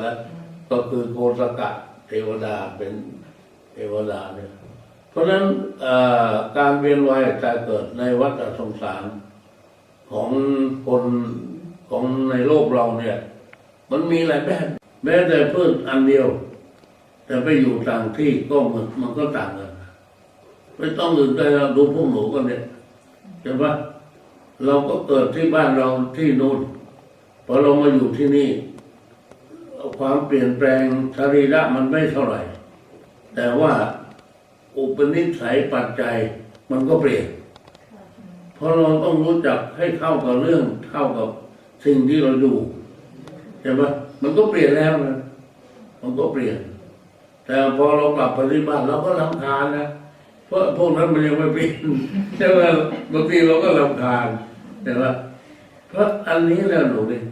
แล้วก็คือโกสกะเทวดาเป็นเทวดาเนี่ยเพราะฉะนั้นการเวียนว่ายตายเกิดในวัฏสงสารของคนของในโลกเราเนี่ย มันมีหลายแบบแม้แต่พืชอันเดียว แต่ไปอยู่ต่างที่ก็มือนมันก็ต่างกันไม่ต้องอื่นใดเราดูพวกหนูกันเนี่ยใช่ปะเราก็เกิดที่บ้านเราที่นู่นพอเรามาอยู่ที่นี่ ความเปลี่ยนแปลงสรีระมันไม่เท่าไหร่ แต่ว่าอุปนิสัยปัจจัยมันก็เปลี่ยน เพราะเราต้องรู้จักให้เข้ากับเรื่องเข้ากับสิ่งที่เราอยู่ใช่ปะมันก็เปลี่ยนแล้วนะมันก็เปลี่ยน แต่พอเรากลับไปที่บ้านเราก็รำคาญนะเพราะพวกนั้นมันยังไม่เปลี่ยนใช่ไหมบางทีเราก็รำคาญใช่ปะเพราะอันนี้แหละหนูเนี่ย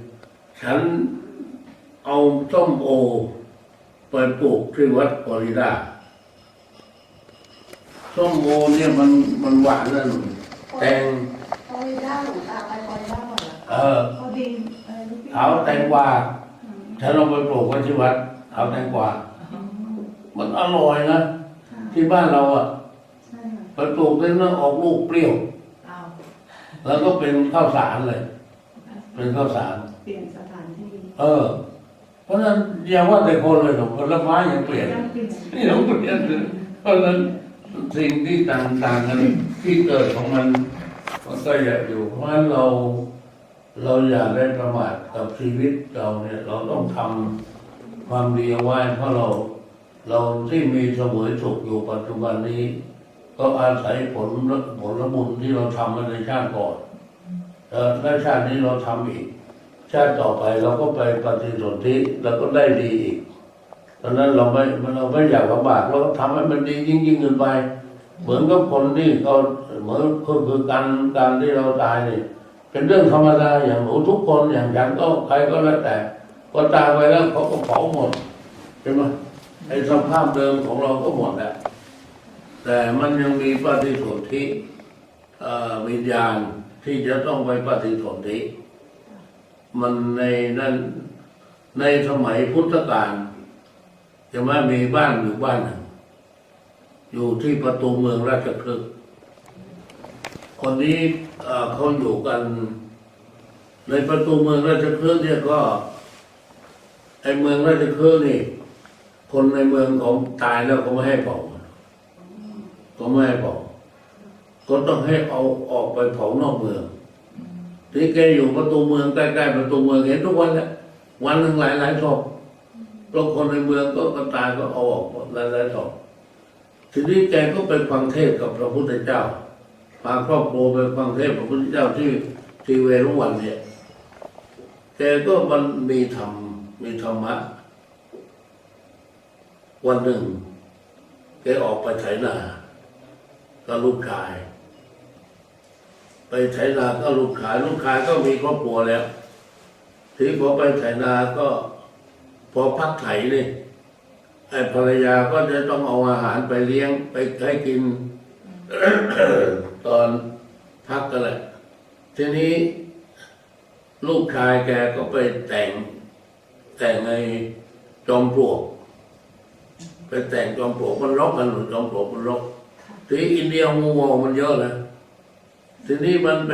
ฉัน เอาส้มโอไปปลูกที่วัดฟลอริดาส้มโอเนี่ยมันมันหวานนะหนูแตงคอยด้าหลวงตาไปคอยด้าก่อนเหรอเออเขาดินอะไรลูกพี่เอาแตงกวาฉันเอาไปปลูกไว้ที่วัดเอาแตงกวามันอร่อยนะที่บ้านเราอะใช่ค่ะไปปลูกแล้วออกลูกเปรี้ยวเอาแล้วก็เป็นข้าวสารเลย เป็นข้าวสาร เปลี่ยนสถานที่ เออเพ ราะฉะนั้นอย่าว่าแต่คนเลยหรอกผลไม้ยังเปลี่ยนยังเปลี่ยนนี่เราเปลี่ยนเลยเพราะฉะนั้นสิ่งที่ต่างๆกันที่เกิดของมันมันก็อย่าอยู่เพราะฉะนั้นเราเราอย่าได้ประมาทกับชีวิตเราเนี่ย เราต้องทำความดีเอาไว้เพราะเรา เราที่มีเสวยสุขอยู่ปัจจุบันนี้ ก็อาศัยผลผลบุญที่เราทำมาในชาติก่อนและชาตินี้เราทำอีก ชาติต่อไปเราก็ไปปฏิสนธิแล้วก็ได้ดีอีกตอนนั้นเราไม่เราไม่อยากลำบากเราก็ทำให้มันดียิ่งยิ่งขึ้นไป เหมือนกับคนที่เขาเหมือนก็คือการการที่เราตายนี่เป็นเรื่องธรรมดาอย่างหนูทุกคนอย่างฉันก็ใครก็แล้วแต่พอตายไปแล้วเขาก็เผาหมดใช่ไหมไอ้สภาพเดิมของเราก็หมดแล้วแต่มันยังมีปฏิสนธิวิญญาณที่จะต้องไปปฏิสนธิ มันในนั้นในสมัยพุทธกาลจะมามีบ้านอยู่บ้านหนึ่ง อยู่ที่ประตูเมืองราชคฤห์คนนี้เขาอยู่กัน ในประตูเมืองราชคฤห์เนี่ยก็ไอเมืองราชคฤห์นี่ คนในเมืองของตายแล้วก็ไม่ให้เผาก็ไม่ให้เผาก็ต้องให้เอาออกไปเผานอกเมือง ที่แกอยู่ประตูเมืองใกล้ๆประตูเมืองเห็นทุกวันแหละวันหนึ่งหลายหลายศพแล้วคนในเมืองก็ก็ตายก็เอาออกหลายหลายศพทีนี้แกก็ไปฟังเทศกับพระพุทธเจ้าพาครอบครัวไปฟังเทศพระพุทธเจ้าที่ที่เวรุวันเนี่ยแกก็มันมีธรรมมีธรรมะ วันหนึ่งแกออกไปไถนากับลูกชาย ไปไถนาก็ลูกขายลูกขายก็มีครอบครัวแล้ว ทีนี้พอไปไถนาก็ พอพักไถนี่ไอ้ภรรยาก็จะต้องเอาอาหารไปเลี้ยงไปให้กิน ตอนพักกันแหละทีนี้ลูกชายแกก็ไปแต่ง แต่งในจอมปลวกไปแต่งจอมปลวกมันรกกันหรือจอมปลวกมันรกทีนี้อินเดียงูเห่ามันเยอะนะ ทีนี้มันไป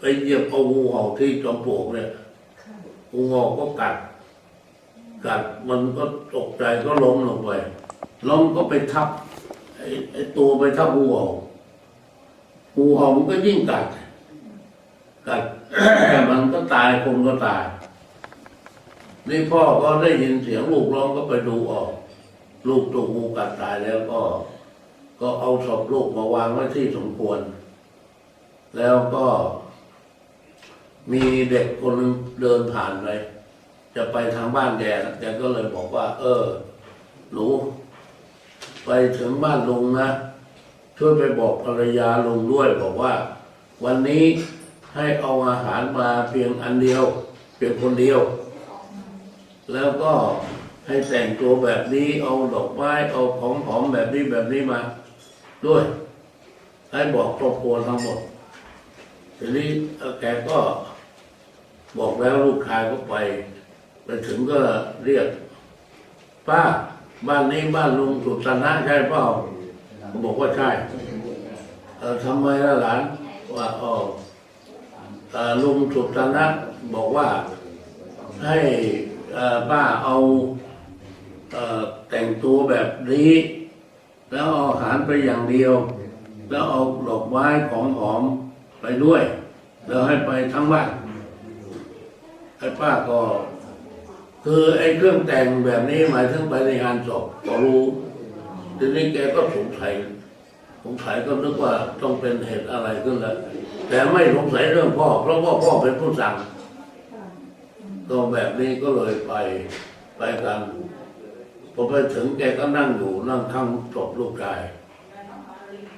ไปเหยียบเอางูเห่าที่จอมปลวกเนี่ยงูเห่าก็กัด กัดมันก็ตกใจก็ล้มลงไปล้มก็ไปทับไอ้ไอ้ตัวไปทับงูเห่างูเห่ามันก็ยิ่งกัด กัดมันก็ตายคนก็ตายนี่พ่อก็ได้ยินเสียงลูกร้องก็ไปดูออก ลูกถูกงูกัดตายแล้วก็ ก็เอาศพลูกมาวางไว้ที่สมควร แล้วก็ มีเด็กคนนึงเดินผ่านไปจะไปทางบ้านแกแกก็เลยบอกว่า เออ หนู ไปถึงบ้านลุงนะ ช่วยไปบอกภรรยาลุงด้วย บอกว่า วันนี้ให้เอาอาหารมาเพียงอันเดียว เพียงคนเดียว แล้วก็ให้แต่งตัวแบบนี้เอาดอกไม้เอาของหอมแบบนี้แบบนี้มา ด้วย ให้บอกครอบครัวทั้งหมด ทีนี้เอ่อแกก็บอกแล้วลูกชายก็ไปไปถึงก็เรียก ป้าบ้านนี้บ้านลุงสุตนะใช่เปล่าเขาบอกว่าใช่เออทำไมล่ะหลานว่าอ๋อลุงสุตนะบอกว่าให้ป้าเอาเออแต่งตัวแบบนี้ แล้วเอาอาหารไปอย่างเดียว แล้วเอาดอกไม้ของหอม ไปด้วยแล้วให้ไปทั้งบ้านไอ้ป้าก็ คือไอ้เครื่องแต่งแบบนี้หมายถึงไปในงานศพก็รู้ทีนี้แกก็สงสัยสงสัยก็นึกว่าต้องเป็นเหตุอะไรขึ้นแล้วแต่ไม่สงสัยเรื่องพ่อ เพราะว่าพ่อเป็นผู้สั่งก็แบบนี้ก็เลยไปไปกันพอไปถึงแกก็นั่งอยู่นั่งข้างศพลูกชาย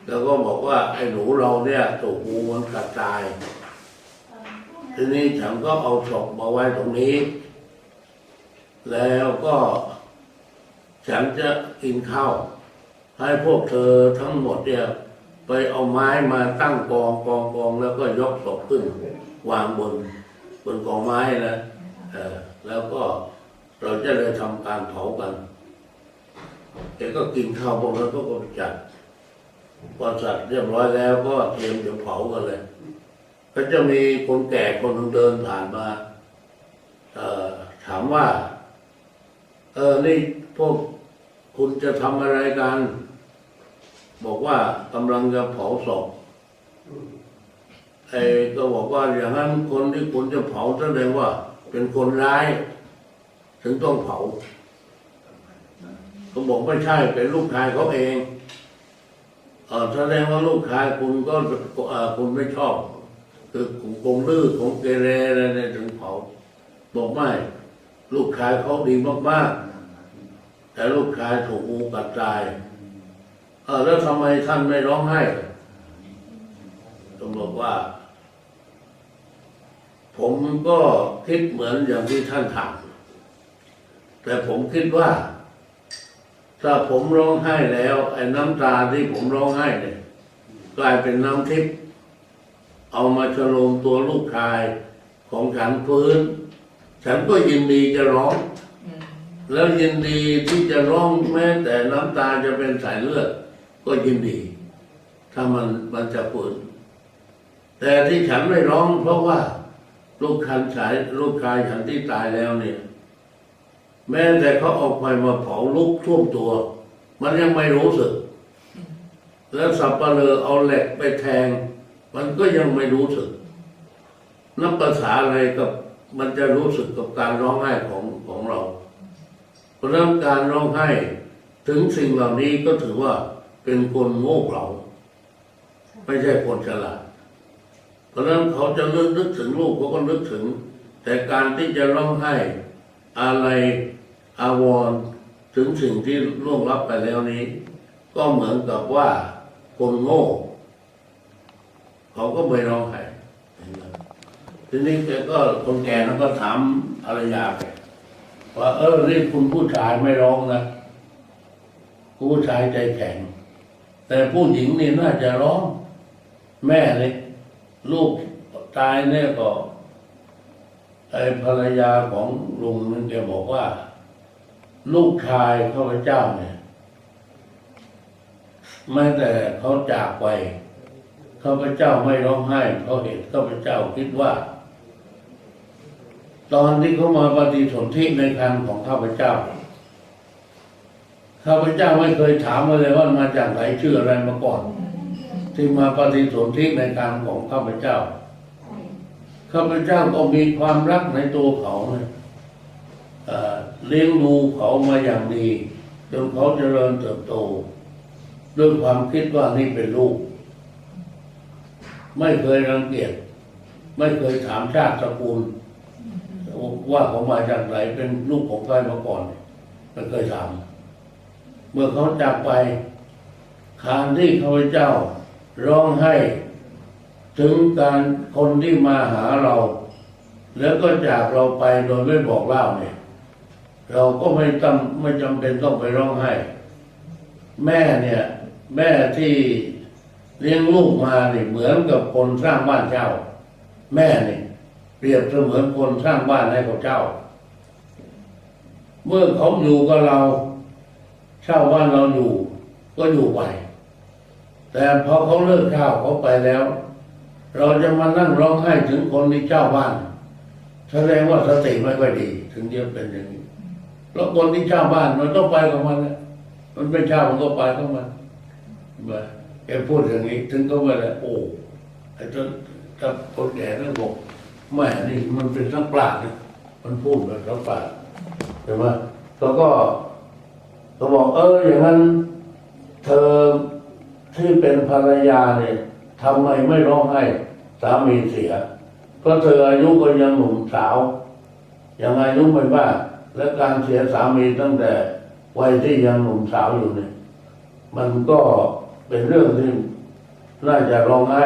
แล้วก็บอกว่าไอ้หนูเราเนี่ยถูกงูมันกัดตาย ทีนี้ฉันก็เอาศพมาไว้ตรงนี้ แล้วก็ ฉันจะกินข้าวให้พวกเธอทั้งหมดเนี่ย ไปเอาไม้มาตั้งกองกองกองแล้วก็ยกศพขึ้น วางบน บนกองไม้นะเออแล้วก็เราจะเลยทำการเผากันแกก็กินข้าวพวกนั้นก็ก็จัด พอจัดเรียบร้อยแล้วก็เตรียมจะเผากันเลย ก็จะมีคนแก่คนนึงเดินผ่านมาเออถามว่า เออนี่พวกคุณจะทำอะไรกัน บอกว่ากำลังจะเผาศพไอ้ก็บอกว่าอย่างนั้นคนที่คุณจะเผาแสดงว่า เป็นคนร้าย ถึงต้องเผาเขาบอกไม่ใช่เป็นลูกชายเขาเอง เออแสดงว่าลูกชายคุณก็เออคุณไม่ชอบคือของลือของเกเรอะไรเนี่ยถึงเผาบอกไม่ ลูกชายเขาดีมากๆ แต่ลูกชายถูกงูกัดตายเออแล้วทำไมท่านไม่ร้องไห้ต้องบอกว่า ผมก็คิดเหมือนอย่างที่ท่านถามแต่ผมคิดว่า ถ้าผมร้องไห้แล้ว ไอ้น้ำตาที่ผมร้องไห้เนี่ยกลายเป็นน้ำทิพย์เอามาฉลมตัวลูกชายของฉันฟื้น ฉันก็ยินดีจะร้อง แล้วยินดีที่จะร้องแม้แต่น้ำตาจะเป็นสายเลือด ก็ยินดี ถ้ามันมันจะฟื้นแต่ที่ฉันไม่ร้องเพราะว่า ลูกคันสายลูกชายฉันที่ตายแล้วเนี่ย แม้แต่เขาเอาไฟมาเผาลุกท่วมตัว มันยังไม่รู้สึก แล้วสับปะเลอเอาเหล็กไปแทง มันก็ยังไม่รู้สึก นับภาษาอะไรกับมันจะรู้สึกกับการร้องไห้ของของเรา เพราะนั้นการร้องไห้ถึงสิ่งเหล่านี้ก็ถือว่าเป็นคนโง่เขลาไม่ใช่คนฉลาด เพราะฉะนั้นเขาจะนึกนึกถึงลูกเขาก็นึกถึง แต่การที่จะร้องไห้ อะไรอาวรถึงสิ่งที่ล่วงลับไปแล้วนี้ ก็เหมือนกับว่าคนโง่ เขาก็ไม่ร้องไห้ทีนี้แกก็คนแก่นั้นก็ถามภรรยาแกว่าเออนี่คุณผู้ชายไม่ร้องนะคุณผู้ชายใจแข็ง แต่ผู้หญิงนี่น่าจะร้อง แม่เลยลูกตายเนี่ยก็ ไอ้ภรรยาของลุงนั่นแกบอกว่า ลูกชายข้าพเจ้าเนี่ยแม้แต่เขาจากไปข้าพเจ้าไม่ร้องไห้เพราะเหตุข้าพเจ้าคิดว่า ตอนที่เขามาปฏิสนธิในครรภ์ของข้าพเจ้าข้าพเจ้าไม่เคยถามเลยว่ามาจากไหนชื่ออะไรมาก่อนที่มาปฏิสนธิในครรภ์ของข้าพเจ้า ข้าพเจ้าก็มีความรักในตัวเขาเนี่ยเลี้ยงดูเขามาอย่างดี จนเขาเจริญเติบโต ด้วยความคิดว่านี่เป็นลูก ไม่เคยรังเกียจไม่เคยถามชาติสกุลว่าเขามาจากไหนเป็นลูกของใครมาก่อนไม่เคยถามเมื่อเขาจากไปคานที่ข้าพเจ้า ร้องไห้ ถึงการคนที่มาหาเรา แล้วก็จากเราไปโดยไม่บอกเล่าเนี่ย เราก็ไม่ต้องไม่จำเป็นต้องไปร้องไห้ แม่เนี่ย แม่ที่เลี้ยงลูกมาเนี่ยเหมือนกับคนสร้างบ้านเจ้า แม่เนี่ยเปรียบเสมือนคนสร้างบ้านให้กับเจ้า เมื่อเขาอยู่กับเราเช่าบ้านเราอยู่ ก็อยู่ไปแต่พอเขาเลิกเช่าเขาไปแล้ว เราจะมานั่งร้องไห้ถึงคนที่เช่าบ้าน แสดงว่าสติไม่ค่อยดี ถึงจะเป็นอย่างนี้แล้วคนที่เช่าบ้านมันต้องไปของมันนะมันไม่เช่ามันก็ไปของมันมาแกพูดอย่างนี้ ถึงก็ว่าโอ้ไอ้เจ้าถ้าคนแก่นั่นบอกแม่นี่มันเป็นนักปราชญ์นะมันพูดแบบนักปราชญ์ใช่ไหมแล้วก็ก็บอกเอออย่างนั้น เธอที่เป็นภรรยาเนี่ยทำไมไม่ร้องไห้ สามีเสีย เพราะเธออายุก็ยังหนุ่มสาว ยังอายุไม่มากและการเสียสามีตั้งแต่วัยที่ยังหนุ่มสาวอยู่เนี่ยมันก็เป็นเรื่องที่น่าจะร้องไห้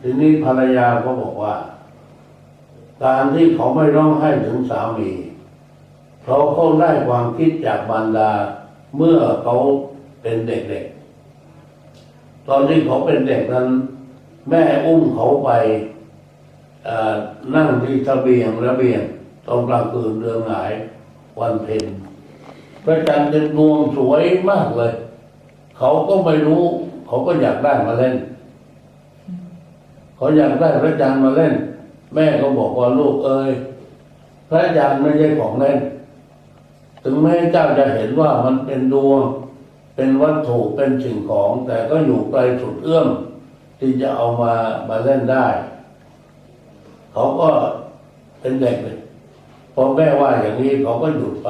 ทีนี้ภรรยาก็บอกว่า การที่เขาไม่ร้องไห้ถึงสามีเพราะเขาได้ความคิดจากบรรดาเมื่อเขาเป็นเด็กๆตอนที่เขาเป็นเด็กนั้น แม่อุ้มเขาไปนั่งที่ระเบียงระเบียงตอนกลางคืนเรืองหงายวันเพ็ญพระจันทร์เต็มดวงสวยมากเลย เขาก็ไม่รู้ เขาก็อยากได้มาเล่น เขาอยากได้พระจันทร์มาเล่น แม่ก็บอกว่าลูกเอ้ยพระจันทร์ไม่ใช่ของเล่น ถึงแม้เจ้าจะเห็นว่ามันเป็นดวง เป็นวัตถุเป็นสิ่งของ แต่ก็อยู่ไกลสุดเอื้อม ที่จะเอามามาเล่นได้ เขาก็เป็นเด็กเลยพอแม่ว่าอย่างนี้เขาก็หยุดไป